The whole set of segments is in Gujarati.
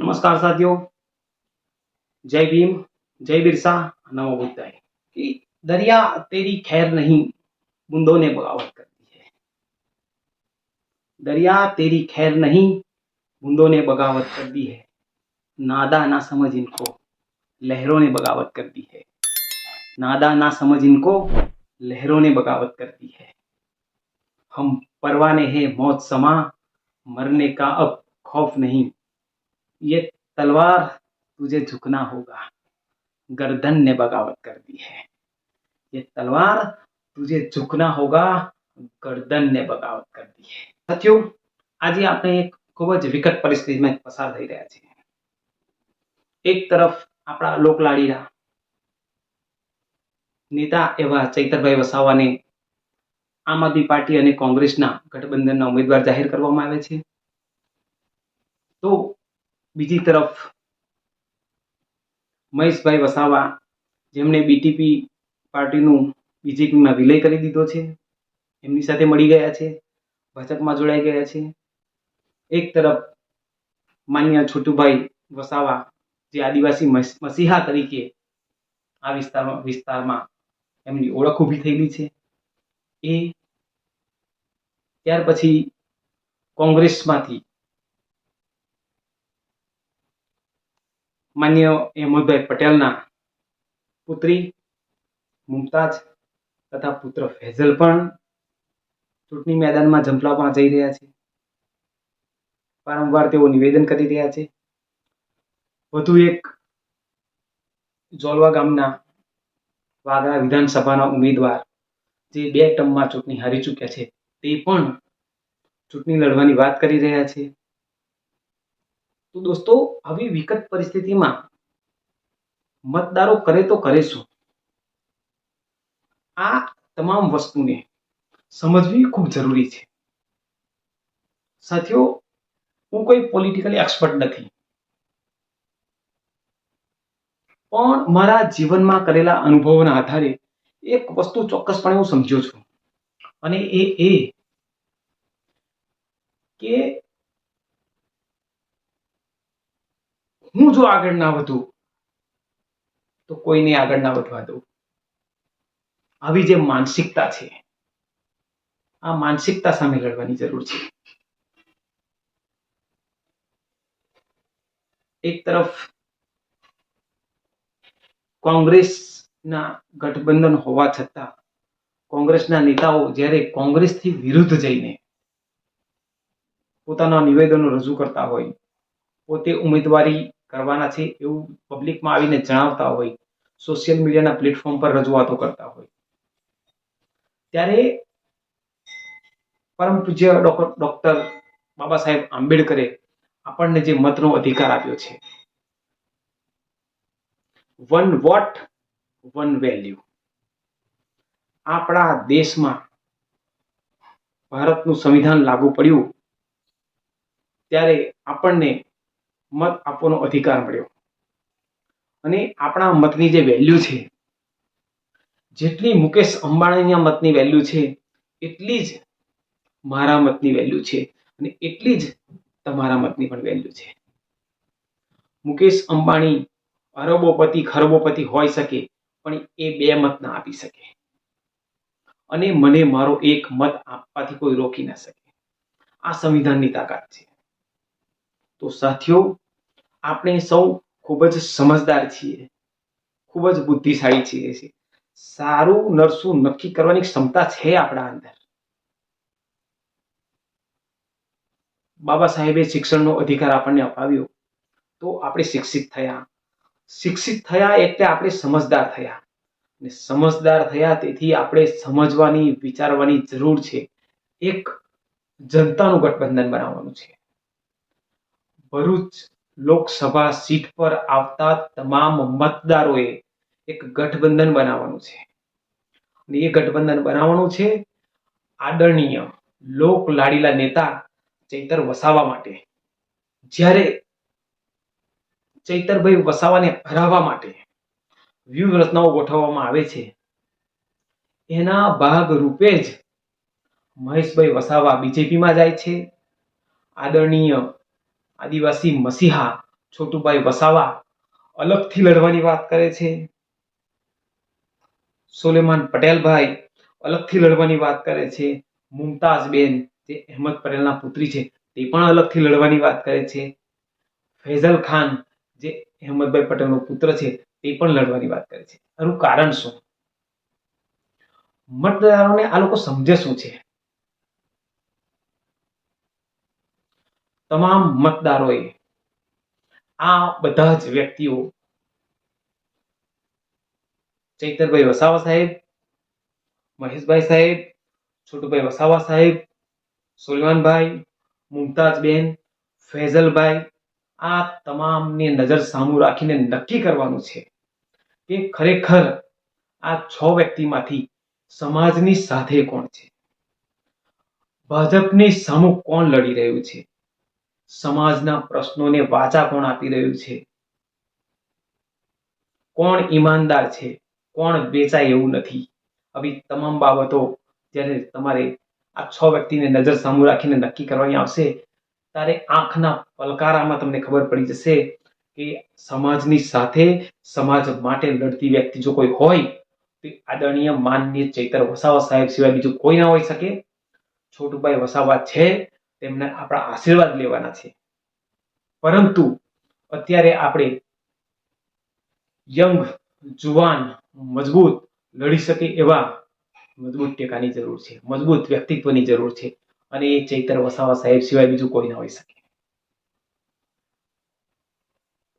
नमस्कार साथियों। जय भीम, जय बिरसा, नमो बुद्धाय। कि दरिया तेरी खैर नहीं, बूंदों ने बगावत कर दी है। दरिया तेरी खैर नहीं, बूंदों ने बगावत कर दी है। नादा ना समझ इनको, लहरों ने बगावत कर दी है। नादा ना समझ इनको, लहरों ने बगावत कर दी है। हम परवाने हैं मौत समा, मरने का अब खौफ नहीं। ये तलवार तुझे झुकना होगा गर्दन ने बगावत कर दी है ये तलवार तुझे झुकना होगा गर्दन ने બગાવત કરી દી है સાથીઓ આજે આપણે એક ખૂબ જ વિકટ પરિસ્થિતિમાં પસાર થઈ રહ્યા છીએ એક તરફ આપણા લોકલાડીના નેતા એવા ચૈતરભાઈ વસાવાને આમ આદમી પાર્ટી અને કોંગ્રેસના ગઠબંધનના ઉમેદવાર જાહેર કરવામાં આવે છે તો બીજી તરફ મહેશભાઈ વસાવા, જેમણે બીટીપી પાર્ટીનું બીજેપીમાં વિલય કરી દીધો છે. એમની સાથે મળી ગયા છે, ભાજપમાં જોડાઈ ગયા છે. એક તરફ માન્ય છોટુભાઈ વસાવા, જે આદિવાસી મસીહા તરીકે આ વિસ્તારમાં વિસ્તારમાં એમની ઓળખ ઊભી થયેલી છે. એ ત્યાર પછી કોંગ્રેસમાંથી માન્ય અહેમદભાઈ પટેલના પુત્રી મુમતાજ તથા પુત્ર ફેઝલ પણ ચૂંટણી મેદાનમાં ઝંપલાવવા જઈ રહ્યા છે. વારંવાર તેઓ નિવેદન કરી રહ્યા છે. વધુ એક જોલવા ગામના વાગરા વિધાનસભાના ઉમેદવાર જે બે ટર્મમાં ચૂંટણી હારી ચૂક્યા છે તે પણ ચૂંટણી લડવાની વાત કરી રહ્યા છે. તો દોસ્તો, આવી વિકટ પરિસ્થિતિમાં મતદારો કરે તો કરે શું? આ તમામ વસ્તુને સમજવી ખૂબ જરૂરી છે. સાથીઓ, હું કોઈ પોલિટિકલી એક્સપર્ટ નથી. પણ મારા જીવનમાં કરેલા અનુભવોના આધારે એક વસ્તુ ચોક્કસપણે હું સમજ્યો છું. અને એ એ કે હું જો આગળ ના વધું, તો કોઈને આગળ ના વધવા દઉં. આવી જે માનસિકતા છે, આ માનસિકતા સામે લડવાની જરૂર છે. એક તરફ કોંગ્રેસના ગઠબંધન હોવા છતાં, કોંગ્રેસના નેતાઓ જ્યારે કોંગ્રેસથી વિરુદ્ધ જઈને પોતાના નિવેદનો રજૂ કરતા હોય, પોતે ઉમેદવારી કરવાના છે એવું પબ્લિકમાં આવીને જણાવતા હોય સોશિયલ મીડિયાના પ્લેટફોર્મ પર રજૂઆતો કરતા હોય. ત્યારે પરમ પૂજ્ય ડોક્ટર બાબા સાહેબ આંબેડકરે આપણને જે મતનો અધિકાર આપ્યો છે વન વોટ વન વેલ્યુ આપણા દેશમાં ભારતનું સંવિધાન લાગુ પડ્યું, ત્યારે આપણને મત આપવાનો અધિકાર મળ્યો. અને આપણા મતની જે વેલ્યુ છે, જેટલી મુકેશ અંબાણીના મતની વેલ્યુ છે, એટલી જ મારા મતની વેલ્યુ છે અને એટલી જ તમારા મતની પણ વેલ્યુ છે. મુકેશ અંબાણી અરબોપતિ ખરબોપતિ હોઈ શકે, પણ એ બે મત ના આપી શકે. અને મને મારો એક મત આપવાથી કોઈ રોકી ના શકે. આ સંવિધાનની તાકાત છે. તો સાથીઓ, આપણે સૌ ખૂબ જ સમજદાર છીએ. ખૂબ જ બુદ્ધિશાળી છીએ સારું નરસું નક્કી કરવાની ક્ષમતા છે આપણા અંદર. બાબા સાહેબે શિક્ષણનો અધિકાર આપણને અપાવ્યો. તો આપણે શિક્ષિત થયા. શિક્ષિત થયા એટલે આપણે સમજદાર થયા. અને સમજદાર થયા તેથી આપણે સમજવાની, વિચારવાની જરૂર છે. એક જનતાનું ગઠબંધન બનાવવાનું છે. ભરૂચ લોકસભા સીટ પર આવતા તમામ મતદારોએ એક ગઠબંધન બનાવવાનું છે. અને એ ગઠબંધન બનાવવાનું છે આદરણીય લોક લાડીલા નેતા ચૈતર વસાવા માટે. જ્યારે ચૈતરભાઈ વસાવાને હરાવવા માટે વ્યૂહરચનાઓ ગોઠવવામાં આવે છે, એના ભાગ રૂપે જ મહેશભાઈ વસાવા બીજેપીમાં જાય છે. આદરણીય આદિવાસી મસીહા છોટુભાઈ વસાવા અલગથી લડવાની વાત કરે છે. સોલેમાન પટેલભાઈ અલગથી લડવાની વાત કરે છે. મુમતાઝ બેન જે અહેમદ પટેલના પુત્રી છે, તે પણ અલગથી લડવાની વાત કરે છે. ફૈઝલ ખાન, જે અહેમદભાઈ પટેલનો પુત્ર છે, તે પણ લડવાની વાત કરે છે. એનું કારણ શું? મતદારોને આ લોકો સમજે શું છે? તમામ મતદારોએ આ બધા જ વ્યક્તિઓ, ચૈતરભાઈ વસાવા સાહેબ, મહેશભાઈ સાહેબ, છોટુભાઈ વસાવા સાહેબ સુલવાનભાઈ મુમતાજબેન, ફૈઝલભાઈ, આ તમામની નજર સામું રાખીને નક્કી કરવાનું છે કે ખરેખર આ છ વ્યક્તિમાંથી સમાજની સાથે કોણ છે? ભાજપની સામું કોણ લડી રહ્યું છે? સમાજના પ્રશ્નોને વાચા કોણ આપી રહ્યું છે. કોણ ઈમાનદાર છે? કોણ વેચાય એવું નથી? આવી તમામ બાબતો જ્યારે તમારે આ છ વ્યક્તિને નજર સામું રાખીને નક્કી કરવાની આવશે, ત્યારે આંખના પલકારામાં તમને ખબર પડી જશે કે સમાજની સાથે સમાજ માટે લડતી વ્યક્તિ જો કોઈ હોય, તે આદરણીય માનનીય ચૈતર વસાવા સાહેબ સિવાય બીજું કોઈ ના હોઈ શકે? છોટુભાઈ વસાવા છે તેમને આપણા આશીર્વાદ લેવાના છે. પરંતુ અત્યારે આપણે યંગ, જુવાન, મજબૂત લડી શકે એવા મજબૂત ટેકાની જરૂર છે, મજબૂત વ્યક્તિત્વની જરૂર છે અને એ ચૈતર વસાવા સાહેબ સિવાય બીજું કોઈ ના હોઈ શકે.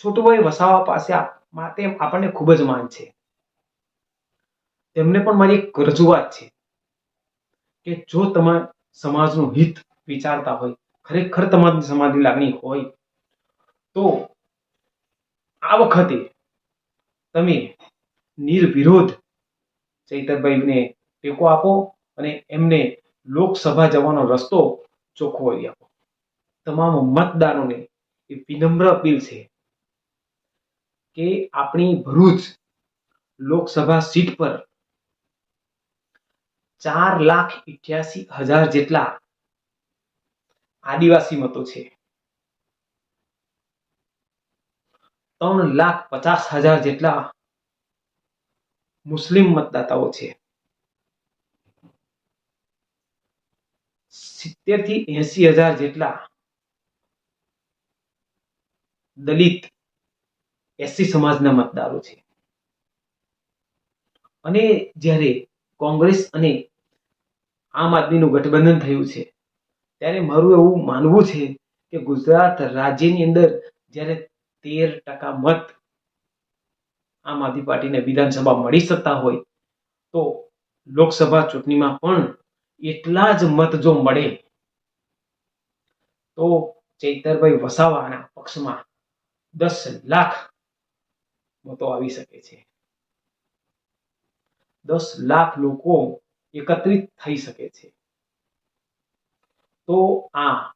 છોટુભાઈ વસાવા પાસે માટે આપણને ખૂબ જ માન છે. તેમને પણ મારી એક રજૂઆત છે કે જો તમે સમાજનું હિત વિચારતા હોય, ખરેખર તમારી સમાજની લાગણી હોય, તો આ વખતે તમે નિર્વિરોધ ચૈતરભાઈને ટેકો આપો અને એમને લોકસભા જવાનો રસ્તો ચોખ્ખો કરી આપો. તમામ મતદારોને એ વિનમ્ર અપીલ છે કે આપણી ભરૂચ લોકસભા સીટ પર ચાર લાખ ઇઠ્યાસી હજાર જેટલા આદિવાસી મતો છે. ત્રણ લાખ પચાસ હજાર જેટલા મુસ્લિમ મતદાતાઓ છે. સિત્તેરથી એસી હજાર જેટલા દલિત એસસી સમાજના મતદારો છે. અને જ્યારે કોંગ્રેસ અને આમ આદમીનું ગઠબંધન થયું છે ત્યારે મારું એવું માનવું છે કે ગુજરાત રાજ્યની અંદર જ્યારે તેર ટકા મત આમ આદમી પાર્ટીને વિધાનસભા મળી શકતા હોય, તો લોકસભા ચૂંટણીમાં પણ એટલા જ મત જો મળે, તો ચૈતરભાઈ વસાવાના પક્ષમાં દસ લાખ મતો આવી શકે છે. દસ લાખ લોકો એકત્રિત થઈ શકે છે. તો આ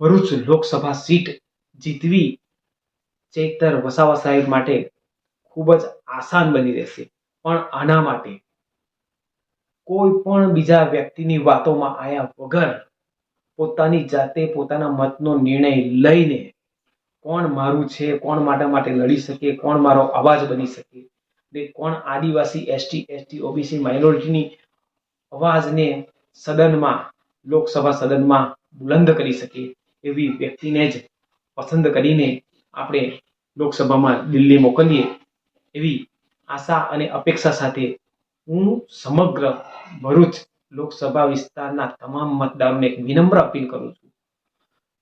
ભરૂચ લોકસભા સીટ જીતવી ચેતર વસાવા સાહેબ માટે ખૂબ જ આસાન બની રહેશે. પણ આના માટે કોઈ પણ બીજા વ્યક્તિની વાતોમાં આયા વગર પોતાની જાતે પોતાના મતનો નિર્ણય લઈને કોણ મારું છે, કોણ મારા માટે લડી શકે, કોણ મારો અવાજ બની શકે, ને કોણ આદિવાસી, એસટી એસટી, ઓબીસી માઇનોરિટીની અવાજને સદનમાં લોકસભા સદનમાં બુલંદ કરી શકે એવી વ્યક્તિને જ પસંદ કરીને આપણે લોકસભામાં દિલ્હી મોકલીએ એવી આશા અને અપેક્ષા સાથે હું સમગ્ર ભરૂચ લોકસભા વિસ્તારના તમામ મતદારોને એક વિનમ્ર અપીલ કરું છું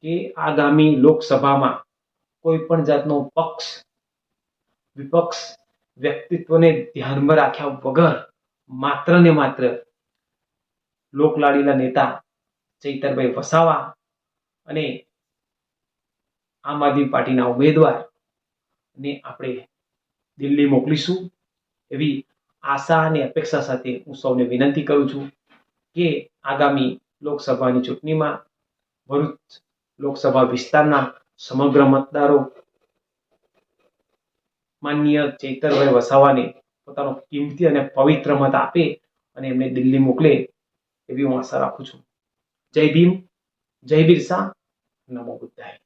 કે આગામી લોકસભામાં કોઈ પણ જાતનો પક્ષ, વિપક્ષ વ્યક્તિત્વને ધ્યાનમાં રાખ્યા વગર માત્ર ને માત્ર લોકલાડીલા નેતા ચૈતરભાઈ વસાવા અને આમ આદમી પાર્ટીના ઉમેદવાર ને આપણે દિલ્હી મોકલીશું એવી આશા અને અપેક્ષા સાથે હું સૌને વિનંતી કરું છું કે આગામી લોકસભાની ચૂંટણીમાં ભરૂચ લોકસભા વિસ્તારના સમગ્ર મતદારો માનનીય ચૈતરભાઈ વસાવાને પોતાનો કિંમતી અને પવિત્ર મત આપે અને એમને દિલ્હી મોકલે એવી હું આશા રાખું છું. જય ભીમ જય બિરસા નમો બુદ્ધાય.